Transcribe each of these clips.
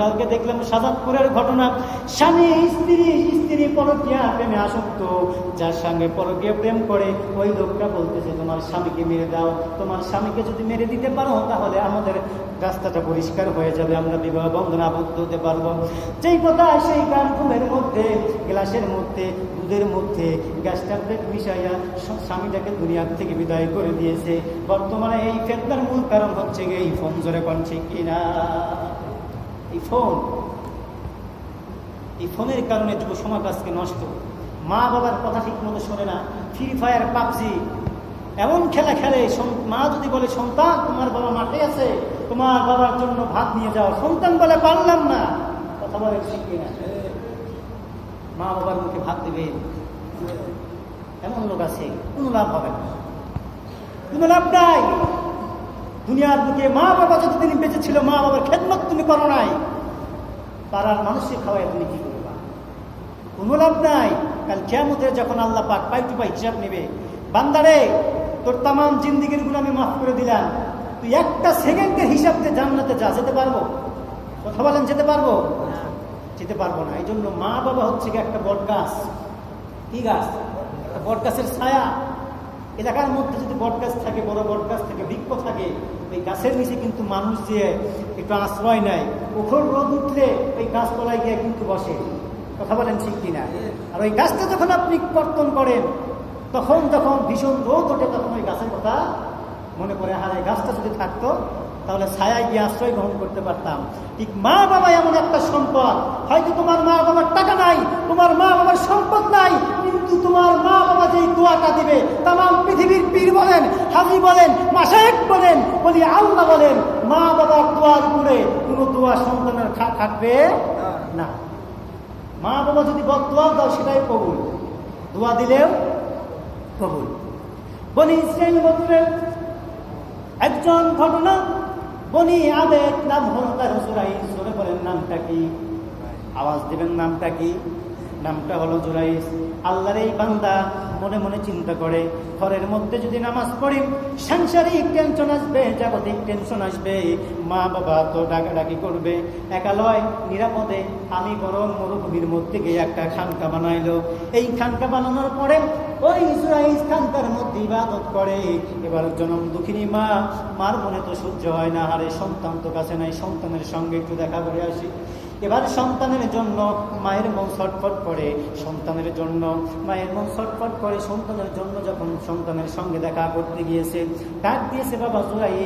গতকালকে দেখলাম সাজাদপুরের ঘটনা। স্বামী, স্ত্রী স্ত্রী পরকিয়া প্রেমে আসক্ত। যার সঙ্গে পরকিয়া প্রেম করে, ওই লোকটা বলতেছে, তোমার স্বামীকে মেরে দাও। তোমার স্বামীকে যদি মেরে দিতে পারো, তাহলে আমাদের রাস্তাটা পরিষ্কার হয়ে যাবে। আমরা বিবাহ বন্ধন আবদ্ধ হতে পারব। যেই কথা সেই গান মধ্যে, গ্লাসের মধ্যে, দুধের মধ্যে, গ্যাস ট্যাবলেট মিশাইয়া স্বামীটাকে দুনিয়ার থেকে বিদায় করে দিয়েছে। বর্তমানে এই ফেতনার মূল কারণ হচ্ছে এই ফোন জোরে কনছে কিনা। এই ফোন, এই ফোনের কারণে যুব সমাজ আজকে নষ্ট। মা বাবার কথা ঠিক মতো শোনে না ফ্রি ফায়ার পাবজি, এমন খেলা খেলে মা যদি বলে, সন্তান, তোমার বাবা মাঠে আছে, তোমার বাবার জন্য ভাত নিয়ে যাও। সন্তান বলে, পারলাম না। কথা বলে, ঠিক কিনা? মা বাবার মুখে ভাত দেবে। এমন লোক আছে, কোনো লাভ হবে না। কোনো লাভ নাই। দুনিয়ার বুকে মা বাবা যতদিন বেঁচে ছিল, মা বাবার খেদমত তুমি করো নাই। পাড়ার মানুষকে খাওয়াই তুমি কি করবা? কোনো লাভ নাই। কাল কেমতে যখন আল্লাহ পাক পাই টু পাই হিসাব নেবে, বান্দারে, তোর তাম জিন্দিগিরগুলো আমি মাফ করে দিলাম। তুই একটা সেকেন্ডের হিসাব দিয়ে জান্নাতে যা, যেতে পারব? কথা বলেন, যেতে পারব? যেতে পারব না। এই জন্য মা বাবা হচ্ছে একটা বট গাছ কি গাছ? বট গাছের ছায়া। এলাকার মধ্যে যদি বট গাছ থাকে, বড় বট গাছ থাকে, বৃক্ষ থাকে ওই গাছের নিচে কিন্তু মানুষ যে একটু আশ্রয় নেয়, ওখর রোদ উঠলে ওই গাছতলায় গিয়ে কিন্তু বসে। কথা বলেন ঠিক কিনা? আর ওই গাছটা যখন আপনি কর্তন করেন, তখন যখন ভীষণ রোদ ওঠে, তখন ওই গাছের কথা মনে পড়ে হারে গাছটা যদি থাকতো, তাহলে ছায়ায় গিয়ে আশ্রয় গ্রহণ করতে পারতাম। ঠিক মা বাবা এমন একটা সম্পদ। হয়তো তোমার মা বাবার টাকা নাই, তোমার মা বাবার সম্পদ নাই, কিন্তু তোমার মা দোয়াটা দিবে। তাম পৃথিবীর পীর বলেন, হাজি বলেন মাসায়েক বলেন, বলি আল্লাহ বলেন, মা বাবার দোয়ার উপরে কোনো দোয়া সন্তানের খাটবে না। মা বাবা যদি বদ দোয়া দাও, সেটাই কবুল। দোয়া দিলেও কবুল। বনি ইসরায়েল গোত্রের একজন ঘটনা, বনি আবেদ নাম হল তার জোরে বলেন নামটা কি? আওয়াজ দেবেন নামটা কি? নামটা হলো জুরাইস আল্লাহর এই বান্দা মনে মনে চিন্তা করে, ঘরের মধ্যে যদি নামাজ পড়ি, সাংসারিক টেনশন আসবে, জাগতিক টেনশন আসবে মা বাবা তো ডাকাডাকি করবে। একালয় নিরাপদে, আমি বরং মরুভূমির মধ্যে গিয়ে একটা খানকা বানাইলো। এই খানকা বানানোর পরে ওই ইসরাইল খানকার মধ্যে ইবাদত করে। এবার জনম দুঃখিনী মা, মার মনে তো সহ্য হয় না। আরে সন্তান তো কাছে নাই, সন্তানের সঙ্গে একটু দেখা করে আসি। এবার সন্তানের জন্য মায়ের মন ছটফট করে, সন্তানের জন্য, মায়ের মন ছটফট করে, সন্তানের জন্য যখন সন্তানের সঙ্গে দেখা করতে গিয়েছে, ডাক দিয়েছে, বাবা জোয়াই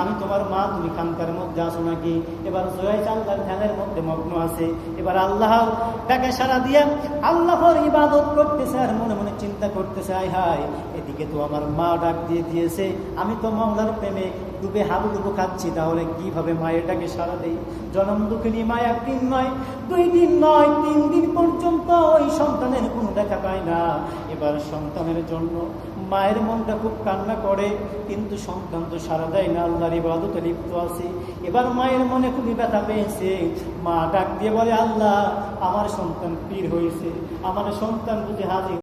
আমি তোমার মা, তুমি খানকার মধ্যে আসো নাকি? এবার জোয়াই আল্লাহর ধ্যানের মধ্যে মগ্ন আছে। এবার আল্লাহ তাকে সারা দিয়ে, আল্লাহর ইবাদত করতেছে আর মনে মনে চিন্তা করতেছে, আয় হায়, এদিকে তো আমার মা ডাক দিয়ে দিয়েছে, আমি তো মাওলার প্রেমে ডুবে হাবুডুবু খাচ্ছি, তাহলে কীভাবে মায়ের ডাকে সারা দেই? জনম দুঃখিনী মা একদিন নয়, দুই দিন নয়, তিন দিন পর্যন্ত ওই সন্তানের কোনো দেখা পায় না। এবার সন্তানের জন্য মায়ের মনটা খুব কান্না করে, কিন্তু সন্তান তো সারা দেয় না, আল্লাহর ইবাদতে লিপ্ত আছে। এবার মায়ের মনে খুবই ব্যথা পেয়েছে। মা ডাক দিয়ে বলে, আল্লাহ, আমার সন্তান পীর হয়েছে। আমার সন্তান যদি হাজির